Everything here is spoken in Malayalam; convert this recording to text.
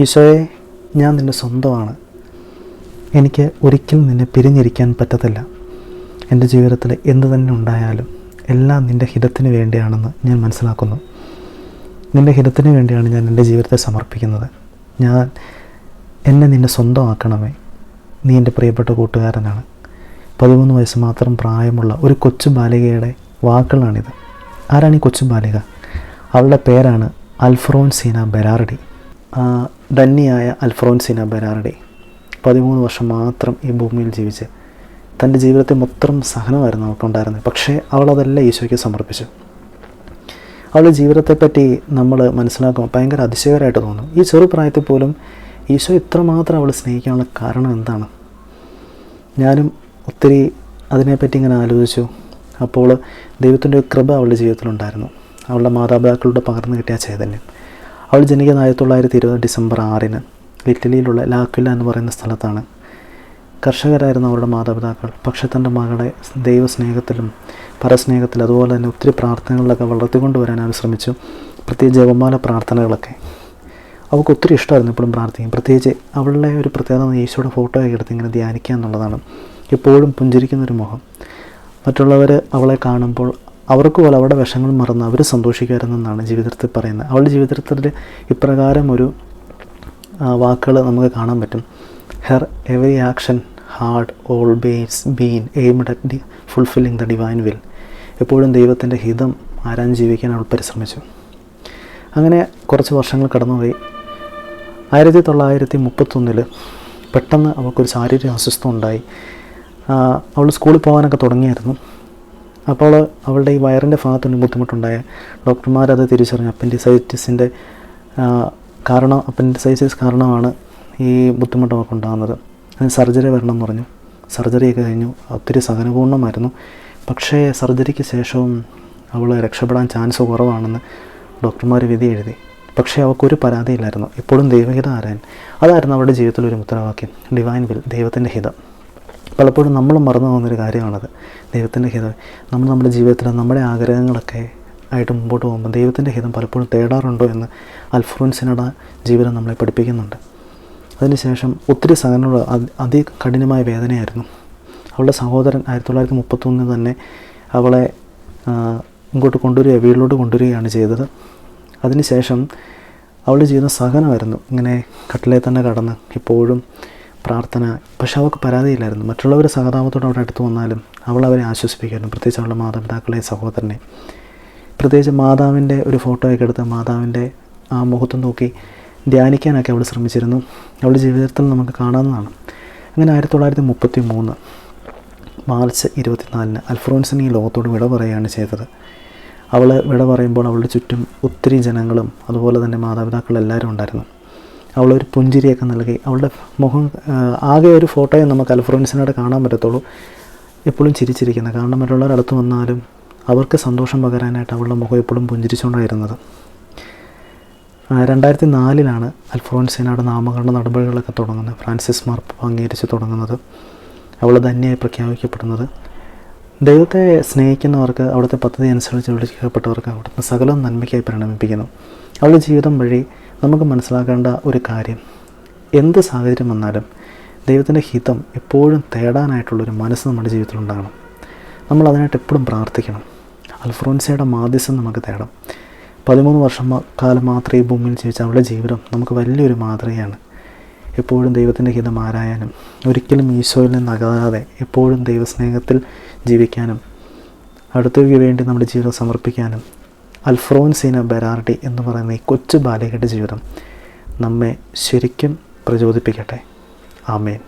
ഈശോയെ ഞാൻ നിന്റെ സ്വന്തമാണ്. എനിക്ക് ഒരിക്കലും നിന്നെ പിരിഞ്ഞിരിക്കാൻ പറ്റത്തില്ല. എന്റെ ജീവിതത്തിൽ എന്ത് തന്നെ ഉണ്ടായാലും എല്ലാം നിന്റെ ഹിതത്തിന് വേണ്ടിയാണെന്ന് ഞാൻ മനസ്സിലാക്കുന്നു. നിന്റെ ഹിതത്തിന് വേണ്ടിയാണ് ഞാൻ എന്റെ ജീവിതത്തെ സമർപ്പിക്കുന്നത്. ഞാൻ എന്നെ നിന്നെ സ്വന്തമാക്കണമേ. നീ എന്റെ പ്രിയപ്പെട്ട കൂട്ടുകാരനാണ്. പതിമൂന്ന് വയസ്സ് മാത്രം പ്രായമുള്ള ഒരു കൊച്ചു ബാലികയുടെ വാക്കുകളാണിത്. ആരാണ് ഈ കൊച്ചു ബാലിക? അവളുടെ പേരാണ് അൽഫ്രോൻസീന ബെരാറഡി ആ, ധന്യയായ അൽഫ്രോൻസീന ബെരാറഡി പതിമൂന്ന് വർഷം മാത്രം ഈ ഭൂമിയിൽ ജീവിച്ച്. തന്റെ ജീവിതത്തിൽ മൊത്തം സഹനമായിരുന്നു അവൾക്കുണ്ടായിരുന്നത്. പക്ഷേ അവളതെല്ലാം ഈശോയ്ക്ക് സമർപ്പിച്ചു. അവളുടെ ജീവിതത്തെപ്പറ്റി നമ്മൾ മനസ്സിലാക്കുമ്പോൾ ഭയങ്കര അതിശയകരമായിട്ട് തോന്നും. ഈ ചെറുപ്രായത്തിൽ പോലും ഈശോ ഇത്രമാത്രം അവൾ സ്നേഹിക്കാനുള്ള കാരണം എന്താണ്? ഞാനും ഒത്തിരി അതിനെപ്പറ്റി ഇങ്ങനെ ആലോചിച്ചു. അപ്പോൾ ദൈവത്തിന്റെ കൃപ അവളുടെ ജീവിതത്തിലുണ്ടായിരുന്നു. അവളുടെ മാതാപിതാക്കളുടെ പകർന്നു കിട്ടിയ ചൈതന്യം. അവൾ ജനിക്കുന്ന ആയിരത്തി തൊള്ളായിരത്തി ഇരുപത് ഡിസംബർ ആറിന് ഇറ്റലിയിലുള്ള ലാക്വില എന്ന് പറയുന്ന സ്ഥലത്താണ്. കർഷകരായിരുന്നു അവരുടെ മാതാപിതാക്കൾ. പക്ഷേ തന്റെ മകളെ ദൈവസ്നേഹത്തിലും പരസ്നേഹത്തിലും അതുപോലെ തന്നെ ഒത്തിരി പ്രാർത്ഥനകളിലൊക്കെ വളർത്തിക്കൊണ്ടുവരാൻ അവർ ശ്രമിച്ചു. പ്രത്യേകിച്ച് ജപമാല പ്രാർത്ഥനകളൊക്കെ. അവൾക്ക് ഒത്തിരി ഇഷ്ടമായിരുന്നു എപ്പോഴും പ്രാർത്ഥിക്കും പ്രത്യേകിച്ച് അവളുടെ ഒരു പ്രത്യേകത ഈശോയുടെ ഫോട്ടോയൊക്കെ എടുത്ത് ഇങ്ങനെ ധ്യാനിക്കുക എന്നുള്ളതാണ്. എപ്പോഴും പുഞ്ചിരിക്കുന്നൊരു മുഖം. മറ്റുള്ളവർ അവളെ കാണുമ്പോൾ അവർക്ക് പോലെ അവരുടെ വിഷങ്ങൾ മറന്ന് അവർ സന്തോഷിക്കുമായിരുന്നെന്നാണ് ജീവിതത്തിൽ പറയുന്നത്. അവളുടെ ജീവിതത്തിൽ ഇപ്രകാരം ഒരു വാക്കുകൾ നമുക്ക് കാണാൻ പറ്റും. Her every action had always been aimed at the fulfilling the divine will എപ്പോഴും ദൈവത്തിന്റെ ഹിതം ആരാൻ ജീവിക്കാൻ അവൾ പരിശ്രമിച്ചു. അങ്ങനെ കുറച്ച് വർഷങ്ങൾ കടന്നുപോയി. ആയിരത്തി തൊള്ളായിരത്തി മുപ്പത്തൊന്നിൽ പെട്ടെന്ന് അവൾക്കൊരു ശാരീരിക അസ്വസ്ഥത ഉണ്ടായി അവൾ സ്കൂളിൽ പോകാനൊക്കെ തുടങ്ങിയായിരുന്നു. അപ്പോൾ അവളുടെ ഈ വയറിന്റെ ഭാഗത്തുനിന്ന് ബുദ്ധിമുട്ടുണ്ടായ ഡോക്ടർമാരത് തിരിച്ചറിഞ്ഞു. അപ്പൻഡിസൈറ്റിസിന്റെ കാരണം അപ്പൻഡിസൈറ്റിസ് കാരണമാണ് ഈ ബുദ്ധിമുട്ട് അവർക്ക് ഉണ്ടാകുന്നത്. അതിന് സർജറി വരണം എന്ന് പറഞ്ഞു. സർജറിയൊക്കെ കഴിഞ്ഞു. ഒത്തിരി സഹനപൂർണമായിരുന്നു പക്ഷേ സർജറിക്ക് ശേഷവും അവൾ രക്ഷപ്പെടാൻ ചാൻസ് കുറവാണെന്ന് ഡോക്ടർമാർ വിധി എഴുതി. പക്ഷേ അവൾക്കൊരു പരാതിയില്ലായിരുന്നു. എപ്പോഴും ദൈവഹിതം ആരാൻ അതായിരുന്നു അവളുടെ ജീവിതത്തിലൊരു മുദ്രാവാക്യം. ഡിവൈൻ വിൽ ദൈവത്തിന്റെ ഹിതം. പലപ്പോഴും നമ്മൾ മറന്നു പോകുന്നൊരു കാര്യമാണത്. ദൈവത്തിന്റെ ഹിതം. നമ്മൾ നമ്മുടെ ജീവിതത്തിൽ നമ്മുടെ ആഗ്രഹങ്ങളൊക്കെ ആയിട്ട് മുമ്പോട്ട് പോകുമ്പോൾ ദൈവത്തിന്റെ ഹിതം പലപ്പോഴും തേടാറുണ്ടോ എന്ന് അൽഫോൻസിനട ജീവിതം നമ്മളെ പഠിപ്പിക്കുന്നുണ്ട്. അതിനുശേഷം ഒത്തിരി അതി കഠിനമായ വേദനയായിരുന്നു. അവളുടെ സഹോദരൻ ആയിരത്തി തൊള്ളായിരത്തി മുപ്പത്തൊന്നിൽ തന്നെ അവളെ ഇങ്ങോട്ട് കൊണ്ടുവരിക വീട്ടിലോട്ട് കൊണ്ടുവരികയാണ് ചെയ്തത്. അതിനുശേഷം അവളുടെ ജീവിതം സഹനമായിരുന്നു. ഇങ്ങനെ കട്ടിലെ തന്നെ കടന്ന് ഇപ്പോഴും പ്രാർത്ഥന. പക്ഷെ അവൾക്ക് പരാതിയില്ലായിരുന്നു. മറ്റുള്ളവർ സഹതാപത്തോടെ അവിടെ അടുത്ത് വന്നാലും അവൾ അവരെ ആശ്വസിപ്പിക്കായിരുന്നു. പ്രത്യേകിച്ച് അവളുടെ മാതാപിതാക്കളെ സഹോദരനെ. പ്രത്യേകിച്ച് മാതാവിന്റെ ഒരു ഫോട്ടോയൊക്കെ എടുത്ത് മാതാവിന്റെ ആ മുഖത്ത് നോക്കി ധ്യാനിക്കാനൊക്കെ അവൾ ശ്രമിച്ചിരുന്നു. അവളുടെ ജീവിതത്തിൽ നമുക്ക് കാണാവുന്നതാണ്. അങ്ങനെ ആയിരത്തി തൊള്ളായിരത്തി മുപ്പത്തി മൂന്ന് മാർച്ച് ഇരുപത്തിനാലിന് അൽഫ്രോൻസിന് ഈ ലോകത്തോട് വിട പറയുകയാണ് ചെയ്തത്. അവൾ വിട പറയുമ്പോൾ അവളുടെ ചുറ്റും ഒത്തിരി ജനങ്ങളും അതുപോലെ തന്നെ മാതാപിതാക്കളെല്ലാവരും ഉണ്ടായിരുന്നു. അവളൊരു പുഞ്ചിരിയൊക്കെ നൽകി. അവളുടെ മുഖം ആകെ ഒരു ഫോട്ടോയെ നമുക്ക് അൽഫ്രോൻസിനോട് കാണാൻ പറ്റത്തുള്ളൂ. എപ്പോഴും ചിരിച്ചിരിക്കുന്നത് കാരണം മറ്റുള്ളവരുടെ അടുത്ത് വന്നാലും അവർക്ക് സന്തോഷം പകരാനായിട്ട് അവളുടെ മുഖം എപ്പോഴും പുഞ്ചിരിച്ചുകൊണ്ടായിരുന്നത്. രണ്ടായിരത്തി നാലിലാണ് അൽഫ്രോൻസിനോട് നാമകരണ നടപടികളൊക്കെ തുടങ്ങുന്നത്. ഫ്രാൻസിസ് മാർപ്പ് അംഗീകരിച്ച് തുടങ്ങുന്നത്. അവൾ ധന്യമായി പ്രഖ്യാപിക്കപ്പെടുന്നത്. ദൈവത്തെ സ്നേഹിക്കുന്നവർക്ക് അവിടുത്തെ പദ്ധതി അനുസരിച്ച് വിളിക്കപ്പെട്ടവർക്ക് അവിടുത്തെ സകലം നന്മയ്ക്കായി പരിണമിപ്പിക്കുന്നു. അവളുടെ ജീവിതം വഴി നമുക്ക് മനസ്സിലാക്കേണ്ട ഒരു കാര്യം. എന്ത് സാഹചര്യം വന്നാലും ദൈവത്തിന്റെ ഹിതം എപ്പോഴും തേടാനായിട്ടുള്ളൊരു മനസ്സ് നമ്മുടെ ജീവിതത്തിൽ ഉണ്ടാകണം. നമ്മൾ അതിനായിട്ട് എപ്പോഴും പ്രാർത്ഥിക്കണം. അൽഫ്രോൻസയുടെ മാധ്യസ്ഥം നമുക്ക് തേടാം. പതിമൂന്ന് വർഷം കാലം മാത്രമേ ഈ ഭൂമിയിൽ ജീവിച്ച അവളുടെ ജീവിതം നമുക്ക് വലിയൊരു മാതൃകയാണ്. എപ്പോഴും ദൈവത്തിന്റെ ഹിതം ആരായാനും ഒരിക്കലും ഈശോയിൽ നിന്ന് അകലാതെ എപ്പോഴും ദൈവസ്നേഹത്തിൽ ജീവിക്കാനും അടുത്തവയ്ക്ക് വേണ്ടി നമ്മുടെ ജീവിതം സമർപ്പിക്കാനും അൽഫ്രോൻസീന ബെരാർഡി എന്ന് പറയുന്ന ഈ കൊച്ചു ബാലികയുടെ ജീവിതം നമ്മെ ശരിക്കും പ്രചോദിപ്പിക്കട്ടെ. ആമേൻ.